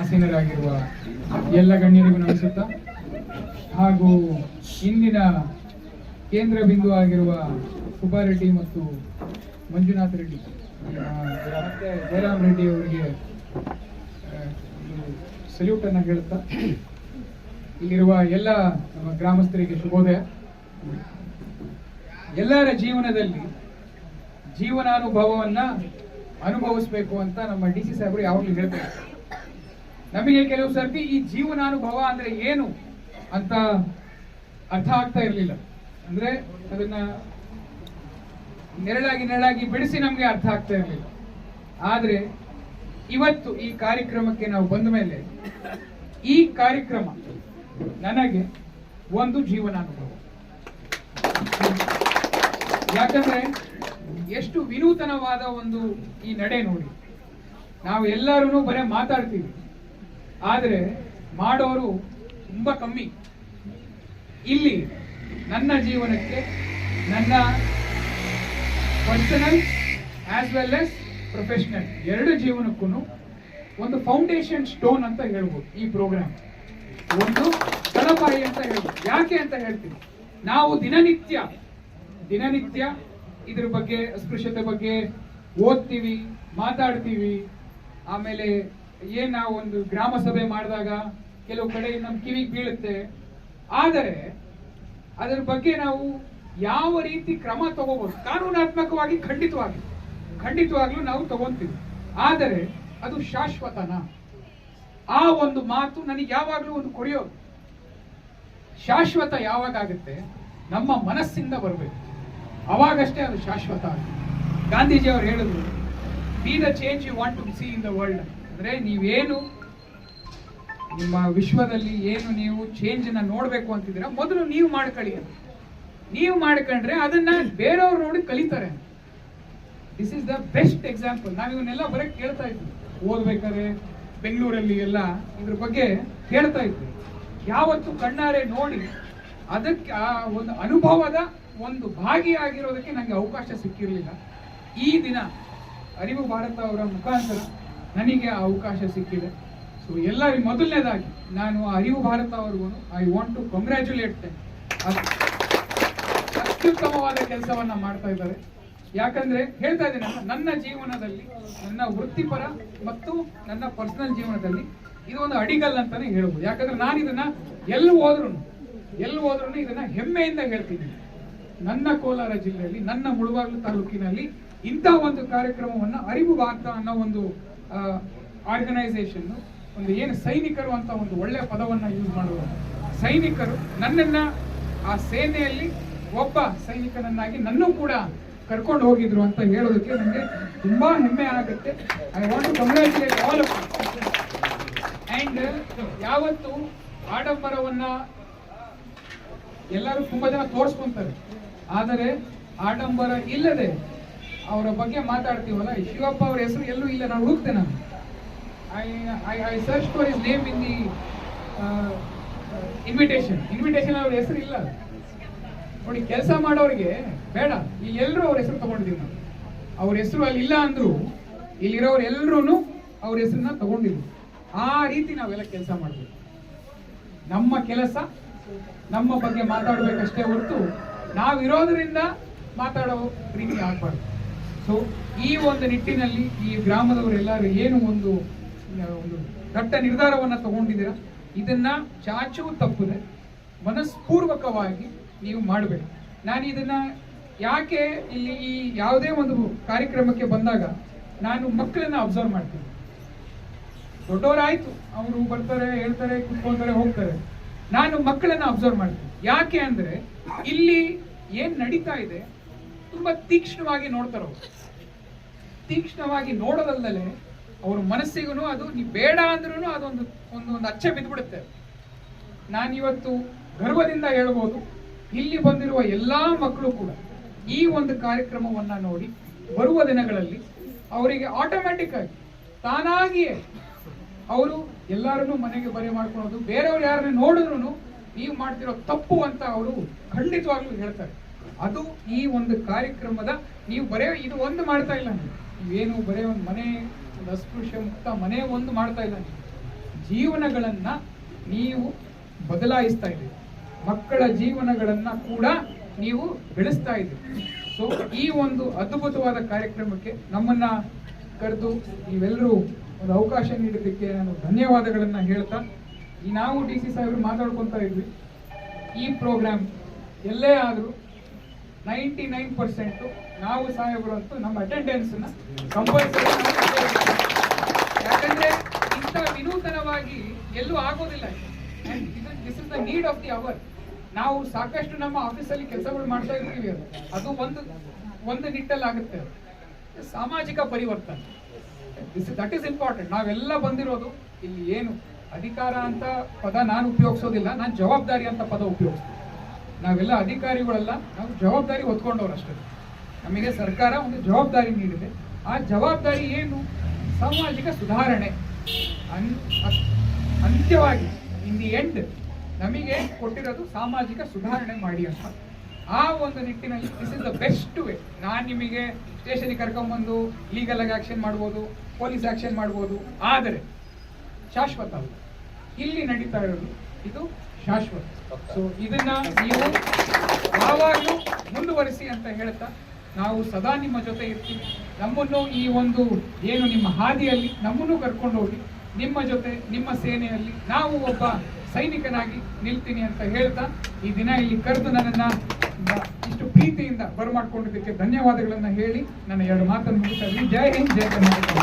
ಆಸೀನರಾಗಿರುವ ಎಲ್ಲ ಗಣ್ಯರಿಗೂ ನಮಿಸುತ್ತಾ ಹಾಗೂ ಇಂದಿನ ಕೇಂದ್ರ ಬಿಂದು ಆಗಿರುವ ಸುಬ್ಬಾರೆಡ್ಡಿ ಮತ್ತು ಮಂಜುನಾಥ್ ರೆಡ್ಡಿ. ಮತ್ತೆ ಜಯರಾಮ್ ರೆಡ್ಡಿ ಅವರಿಗೆ ಸಲ್ಯೂಟ್ ಅನ್ನ ಹೇಳುತ್ತಾ. ಇಲ್ಲಿರುವ ಎಲ್ಲ ನಮ್ಮ ಗ್ರಾಮಸ್ಥರಿಗೆ ಶುಭೋದಯ. ಎಲ್ಲರ ಜೀವನದಲ್ಲಿ ಜೀವನಾನುಭವವನ್ನ ಅನುಭವಿಸ್ಬೇಕು ಅಂತ ನಮ್ಮ ಡಿ ಸಿ ಸಾಹೇಬರು ಯಾವಾಗಲೂ ಹೇಳ್ತಾರೆ. ನಮಗೆ ಕೆಲವು ಸರ್ತಿ ಈ ಜೀವನಾನುಭವ ಅಂದ್ರೆ ಏನು ಅಂತ ಅರ್ಥ ಆಗ್ತಾ ಇರಲಿಲ್ಲ. ಅಂದ್ರೆ ಅದನ್ನ ನೆರಳಾಗಿ ನೆರಳಾಗಿ ಬಿಡಿಸಿ ನಮ್ಗೆ ಅರ್ಥ ಆಗ್ತಾ ಇರಲಿಲ್ಲ. ಆದ್ರೆ ಇವತ್ತು ಈ ಕಾರ್ಯಕ್ರಮಕ್ಕೆ ನಾವು ಬಂದ ಮೇಲೆ ಈ ಕಾರ್ಯಕ್ರಮ ನನಗೆ ಒಂದು ಜೀವನಾನುಭವ. ಯಾಕಂದ್ರೆ ಎಷ್ಟು ವಿನೂತನವಾದ ಒಂದು ಈ ನಡೆ ನೋಡಿ. ನಾವು ಎಲ್ಲರೂ ಬರೇ ಮಾತಾಡ್ತೀವಿ. ಆದರೆ ಮಾಡೋರು ತುಂಬ ಕಮ್ಮಿ. ಇಲ್ಲಿ ನನ್ನ ಜೀವನಕ್ಕೆ ನನ್ನ personal as well as professional ಎರಡು ಜೀವನಕ್ಕೂ ಒಂದು ಫೌಂಡೇಶನ್ ಸ್ಟೋನ್ ಅಂತ ಹೇಳ್ಬೋದು ಈ ಪ್ರೋಗ್ರಾಮ್ ಒಂದು ತಳಪಾಯಿ ಅಂತ ಹೇಳ್ಬೋದು. ಯಾಕೆ ಅಂತ ಹೇಳ್ತೀನಿ. ನಾವು ದಿನನಿತ್ಯ ದಿನನಿತ್ಯ ಇದ್ರ ಬಗ್ಗೆ, ಅಸ್ಪೃಶ್ಯತೆ ಬಗ್ಗೆ ಓದ್ತೀವಿ, ಮಾತಾಡ್ತೀವಿ. ಆಮೇಲೆ ಏನ್ ನಾವು ಒಂದು ಗ್ರಾಮ ಸಭೆ ಮಾಡಿದಾಗ ಕೆಲವು ಕಡೆ ನಮ್ಮ ಕಿವಿಗೆ ಬೀಳುತ್ತೆ. ಆದರೆ ಅದರ ಬಗ್ಗೆ ನಾವು ಯಾವ ರೀತಿ ಕ್ರಮ ತಗೋಬಹುದು? ಕಾನೂನಾತ್ಮಕವಾಗಿ ಖಂಡಿತವಾಗಿ, ಖಂಡಿತವಾಗ್ಲೂ ನಾವು ತಗೊಂತೀವಿ. ಆದರೆ ಅದು ಶಾಶ್ವತನ? ಆ ಒಂದು ಮಾತು ನನಗೆ ಯಾವಾಗಲೂ ಒಂದು ಕೊರೆಯೋದು. ಶಾಶ್ವತ ಯಾವಾಗ ಆಗುತ್ತೆ? ನಮ್ಮ ಮನಸ್ಸಿಂದ ಬರಬೇಕು. ಅವಾಗಷ್ಟೇ ಅದು ಶಾಶ್ವತ ಆಗುತ್ತೆ. ಗಾಂಧೀಜಿ ಅವರು ಹೇಳಿದ್ರು be the change you want to see in the world ಅಂದ್ರೆ ನೀವೇನು ನಿಮ್ಮ ವಿಶ್ವದಲ್ಲಿ ಏನು ನೀವು ಚೇಂಜ್ ನೋಡಬೇಕು ನೋಡ್ಬೇಕು ಅಂತಿದ್ದೀರಾ? ಮೊದಲು ನೀವು ಮಾಡ್ಕೊಳ್ಳಿ ಅಂತ. ನೀವು ಮಾಡ್ಕೊಂಡ್ರೆ ಅದನ್ನ ಬೇರೆಯವ್ರು ನೋಡಿ ಕಲಿತಾರೆ this is the best example ನಾವು ಇವನ್ನೆಲ್ಲ ಬರೀ ಕೇಳ್ತಾ ಇದ್ವಿ. ಓದ್ಬೇಕಾದ್ರೆ ಬೆಂಗಳೂರಲ್ಲಿ ಎಲ್ಲ ಇದ್ರ ಬಗ್ಗೆ ಕೇಳ್ತಾ ಇದ್ವಿ. ಯಾವತ್ತು ಕಣ್ಣಾರೆ ನೋಡಿ ಅದಕ್ಕೆ ಆ ಒಂದು ಅನುಭವದ ಒಂದು ಭಾಗಿಯಾಗಿರೋದಕ್ಕೆ ನನಗೆ ಅವಕಾಶ ಸಿಕ್ಕಿರಲಿಲ್ಲ. ಈ ದಿನ ಅರಿವು ಭಾರತ ಅವರ ಮುಖಾಂತರ ನನಗೆ ಆ ಅವಕಾಶ ಸಿಕ್ಕಿದೆ. ಸೊ ಎಲ್ಲರಿಗೂ ಮೊದಲನೇದಾಗಿ ನಾನು ಅರಿವು ಭಾರತ ಅವ್ರಿಗೂ ಐ ವಾಂಟ್ ಟು ಕಂಗ್ರ್ಯಾಚುಲೇಟ್ ಅತ್ಯುತ್ತಮವಾದ ಕೆಲಸವನ್ನ ಮಾಡ್ತಾ ಇದ್ದಾರೆ. ಯಾಕಂದ್ರೆ ಹೇಳ್ತಾ ಇದ್ದೀನಿ ನನ್ನ ಜೀವನದಲ್ಲಿ, ನನ್ನ ವೃತ್ತಿಪರ ಮತ್ತು ನನ್ನ ಪರ್ಸನಲ್ ಜೀವನದಲ್ಲಿ ಇದು ಒಂದು ಅಡಿಗಲ್ ಅಂತಾನೆ ಹೇಳ್ಬೋದು. ಯಾಕಂದ್ರೆ ನಾನು ಇದನ್ನ ಎಲ್ಲಿ ಹೋದ್ರು ಎಲ್ಲಿ ಹೋದ್ರು ಇದನ್ನ ಹೆಮ್ಮೆಯಿಂದ ಹೇಳ್ತೀನಿ ನನ್ನ ಕೋಲಾರ ಜಿಲ್ಲೆಯಲ್ಲಿ, ನನ್ನ ಮುಳುಬಾಗಿಲು ತಾಲೂಕಿನಲ್ಲಿ ಇಂಥ ಒಂದು ಕಾರ್ಯಕ್ರಮವನ್ನ ಅರಿವು ಭಾರತ ಅನ್ನೋ ಒಂದು ಆರ್ಗನೈಸೇಷನ್ ಒಂದು ಏನು ಸೈನಿಕರು ಅಂತ ಒಂದು ಒಳ್ಳೆ ಪದವನ್ನು ಯೂಸ್ ಮಾಡುವ ಸೈನಿಕರು ನನ್ನನ್ನ ಆ ಸೇನೆಯಲ್ಲಿ ಒಬ್ಬ ಸೈನಿಕನನ್ನಾಗಿ ನನ್ನೂ ಕೂಡ ಕರ್ಕೊಂಡು ಹೋಗಿದ್ರು ಅಂತ ಹೇಳೋದಕ್ಕೆ ನನಗೆ ತುಂಬಾ ಹೆಮ್ಮೆ ಆಗುತ್ತೆ. I want to congratulate all and ಯಾವತ್ತು ಆಡಂಬರವನ್ನ ಎಲ್ಲರೂ ತುಂಬಾ ಜನ ತೋರಿಸ್ಕೊಂತಾರೆ. ಆದರೆ ಆಡಂಬರ ಇಲ್ಲದೆ ಅವರ ಬಗ್ಗೆ ಮಾತಾಡ್ತೀವಲ್ಲ? ಶಿವಪ್ಪ ಅವ್ರ ಹೆಸರು ಎಲ್ಲೂ ಇಲ್ಲ, ನಾನು ಹುಡುಕ್ತೆ ನಾನು. I I I search for is name in the invitation invitation ಅವ್ರ ಹೆಸರು ಇಲ್ಲ. ನೋಡಿ, ಕೆಲಸ ಮಾಡೋರಿಗೆ ಬೇಡ. ಇಲ್ಲಿ ಎಲ್ಲರೂ ಅವ್ರ ಹೆಸರು ತಗೊಂಡಿದ್ದೀವಿ ನಾವು. ಅವ್ರ ಹೆಸರು ಅಲ್ಲಿ ಇಲ್ಲ ಅಂದ್ರು, ಇಲ್ಲಿರೋರು ಎಲ್ಲರೂ ಅವ್ರ ಹೆಸರನ್ನ ತಗೊಂಡಿದ್ರು. ಆ ರೀತಿ ನಾವೆಲ್ಲ ಕೆಲಸ ಮಾಡಬೇಕು ನಮ್ಮ ಕೆಲಸ, ನಮ್ಮ ಬಗ್ಗೆ ಮಾತಾಡಬೇಕಷ್ಟೇ ಹೊರತು ನಾವಿರೋದ್ರಿಂದ ಮಾತಾಡೋ ರೀತಿ ಆಗ್ಬಾರ್ದು. ಸೊ ಈ ಒಂದು ನಿಟ್ಟಿನಲ್ಲಿ ಈ ಗ್ರಾಮದವರೆಲ್ಲರೂ ಏನು ಒಂದು ಒಂದು ದಟ್ಟ ನಿರ್ಧಾರವನ್ನು ತಗೊಂಡಿದ್ದೀರಾ? ಇದನ್ನ ಚಾಚು ತಪ್ಪದೆ. ಮನಸ್ಪೂರ್ವಕವಾಗಿ ನೀವು ಮಾಡಬೇಕು. ನಾನು ಇದನ್ನ ಯಾಕೆ ಇಲ್ಲಿ ಈ ಯಾವುದೇ ಒಂದು ಕಾರ್ಯಕ್ರಮಕ್ಕೆ ಬಂದಾಗ ನಾನು ಮಕ್ಕಳನ್ನ ಅಬ್ಸರ್ವ್ ಮಾಡ್ತೀನಿ. ದೊಡ್ಡವರಾಯ್ತು. ಅವರು ಬರ್ತಾರೆ, ಹೇಳ್ತಾರೆ, ಕುತ್ಕೊಂತಾರೆ, ಹೋಗ್ತಾರೆ. ನಾನು ಮಕ್ಕಳನ್ನ ಅಬ್ಸರ್ವ್ ಮಾಡ್ತೀನಿ. ಯಾಕೆ ಅಂದ್ರೆ ಇಲ್ಲಿ ಏನ್ ನಡೀತಾ ಇದೆ? ತುಂಬಾ ತೀಕ್ಷ್ಣವಾಗಿ ನೋಡ್ತಾರೆ? ಅವರು ತೀಕ್ಷ್ಣವಾಗಿ ನೋಡೋದಲ್ಲದೆ ಅವ್ರ ಮನಸ್ಸಿಗೂ ಅದು ನೀವು ಬೇಡ ಅಂದ್ರೂ ಅದೊಂದು, ಒಂದು ಒಂದು ಅಚ್ಚೆ ಬಿದ್ದ್ಬಿಡುತ್ತೆ ನಾನಿವತ್ತು ಗರ್ವದಿಂದ ಹೇಳ್ಬೋದು, ಇಲ್ಲಿ ಬಂದಿರುವ ಎಲ್ಲಾ ಮಕ್ಕಳು ಕೂಡ ಈ ಒಂದು ಕಾರ್ಯಕ್ರಮವನ್ನ ನೋಡಿ ಬರುವ ದಿನಗಳಲ್ಲಿ ಅವರಿಗೆ ಆಟೋಮ್ಯಾಟಿಕ್ ಆಗಿ ತಾನಾಗಿಯೇ ಅವರು ಎಲ್ಲರನ್ನೂ ಮನೆಗೆ ಬರೆ ಮಾಡ್ಕೊಳೋದು, ಬೇರೆಯವ್ರು ಯಾರನ್ನ ನೋಡಿದ್ರು ನೀವು ಮಾಡ್ತಿರೋ ತಪ್ಪು ಅಂತ ಅವರು ಖಂಡಿತವಾಗ್ಲೂ ಹೇಳ್ತಾರೆ. ಅದು ಈ ಒಂದು ಕಾರ್ಯಕ್ರಮದ ನೀವು ಬರೇ ಇದು ಒಂದು ಮಾಡ್ತಾ ಇಲ್ಲ ನೀವು. ನೀವೇನು ಬರೇ ಒಂದು ಮನೆ, ಒಂದು ಅಸ್ಪೃಶ್ಯ ಮುಕ್ತ ಮನೆ ಒಂದು ಮಾಡ್ತಾ ಇಲ್ಲ ನೀವು. ಜೀವನಗಳನ್ನ ನೀವು ಬದಲಾಯಿಸ್ತಾ ಇದ್ದೀರಿ. ಮಕ್ಕಳ ಜೀವನಗಳನ್ನ ಕೂಡ ನೀವು ಬೆಳೆಸ್ತಾ ಇದ್ದೀರಿ. ಸೊ ಈ ಒಂದು ಅದ್ಭುತವಾದ ಕಾರ್ಯಕ್ರಮಕ್ಕೆ ನಮ್ಮನ್ನ ಕರೆದು ನೀವೆಲ್ಲರೂ ಒಂದು ಅವಕಾಶ ನೀಡಿದ್ದಕ್ಕೆ ನಾನು ಧನ್ಯವಾದಗಳನ್ನ ಹೇಳ್ತಾ, ಈ ನಾವು ಡಿ ಸಿ ಸಾಹೇಬ್ರು ಮಾತಾಡ್ಕೊತಾ ಇದ್ವಿ. ಈ ಪ್ರೋಗ್ರಾಮ್ ಎಲ್ಲೇ ಆದರೂ ನೈಂಟಿ ನೈನ್ ಪರ್ಸೆಂಟು ನಾವು ಸಾಹೇಬರು ಅಂತೂ ನಮ್ಮ ಅಟೆಂಡೆನ್ಸ್ನ ಕಂಪಲ್ಸರಿ ಯಾಕಂದ್ರೆ ಇಂಥ ವಿನೂತನವಾಗಿ ಎಲ್ಲೂ ಆಗೋದಿಲ್ಲ this is the need of the hour ನಾವು ಸಾಕಷ್ಟು ನಮ್ಮ ಆಫೀಸಲ್ಲಿ ಕೆಲಸಗಳು ಮಾಡ್ತಾ ಇರ್ತೀವಿ ಅದು. ಅದು ಒಂದು ಒಂದು ನಿಟ್ಟಲ್ಲಿ ಆಗುತ್ತೆ ಸಾಮಾಜಿಕ ಪರಿವರ್ತನೆ. ದಿಸ್ ದಟ್ ಇಸ್ ಇಂಪಾರ್ಟೆಂಟ್ ನಾವೆಲ್ಲ ಬಂದಿರೋದು ಇಲ್ಲಿ ಏನು? ಅಧಿಕಾರ ಅಂತ ಪದ ನಾನು ಉಪಯೋಗಿಸೋದಿಲ್ಲ. ನಾನು ಜವಾಬ್ದಾರಿ ಅಂತ ಪದ ಉಪಯೋಗಿಸ್ತೀನಿ. ನಾವೆಲ್ಲ ಅಧಿಕಾರಿಗಳೆಲ್ಲ, ನಾವು ಜವಾಬ್ದಾರಿ ಹೊತ್ಕೊಂಡವ್ರು ಅಷ್ಟೇ. ನಮಗೆ ಸರ್ಕಾರ ಒಂದು ಜವಾಬ್ದಾರಿ ನೀಡಿದೆ. ಆ ಜವಾಬ್ದಾರಿ ಏನು? ಸಾಮಾಜಿಕ ಸುಧಾರಣೆ. ಅನ್- ಅಂತ್ಯವಾಗಿ ಇನ್ ದಿ ಎಂಡ್ ನಮಗೆ ಕೊಟ್ಟಿರೋದು ಸಾಮಾಜಿಕ ಸುಧಾರಣೆ ಮಾಡಿ ಅಂತ. ಆ ಒಂದು ನಿಟ್ಟಿನಲ್ಲಿ this is the best way ನಾನು ನಿಮಗೆ ಸ್ಟೇಷನಿಗೆ ಕರ್ಕೊಂಬಂದು ಲೀಗಲ್ ಆಗಿ ಆಕ್ಷನ್ ಮಾಡ್ಬೋದು ಪೊಲೀಸ್ ಆಕ್ಷನ್ ಮಾಡ್ಬೋದು. ಆದರೆ, ಶಾಶ್ವತ ಇಲ್ಲಿ ನಡೀತಾ ಇರೋದು ಇದು ಶಾಶ್ವತ. ಸೊ ಇದನ್ನ ನೀವು ಯಾವಾಗಲೂ ಮುಂದುವರಿಸಿ ಅಂತ ಹೇಳ್ತಾ ನಾವು ಸದಾ ನಿಮ್ಮ ಜೊತೆ ಇರ್ತೀವಿ. ನಮ್ಮನ್ನು ಈ ಒಂದು ಏನು ನಿಮ್ಮ ಹಾದಿಯಲ್ಲಿ ನಮ್ಮನ್ನು ಕರ್ಕೊಂಡು ಹೋಗಿ, ನಿಮ್ಮ ಜೊತೆ, ನಿಮ್ಮ ಸೇನೆಯಲ್ಲಿ ನಾವು ಒಬ್ಬ ಸೈನಿಕನಾಗಿ ನಿಲ್ತೀನಿ ಅಂತ ಹೇಳ್ತಾ ಈ ದಿನ ಇಲ್ಲಿ ಕರೆದು ನನ್ನನ್ನು ಇಷ್ಟು ಪ್ರೀತಿಯಿಂದ ಬರಮಾಡ್ಕೊಂಡಿದ್ದಕ್ಕೆ ಧನ್ಯವಾದಗಳನ್ನು ಹೇಳಿ ನನ್ನ ಎರಡು ಮಾತನ್ನು ಮುಗಿಸ್ತಾ ಜೈ ಹಿಂದ್, ಜೈ ಕರ್ನಾಟಕ.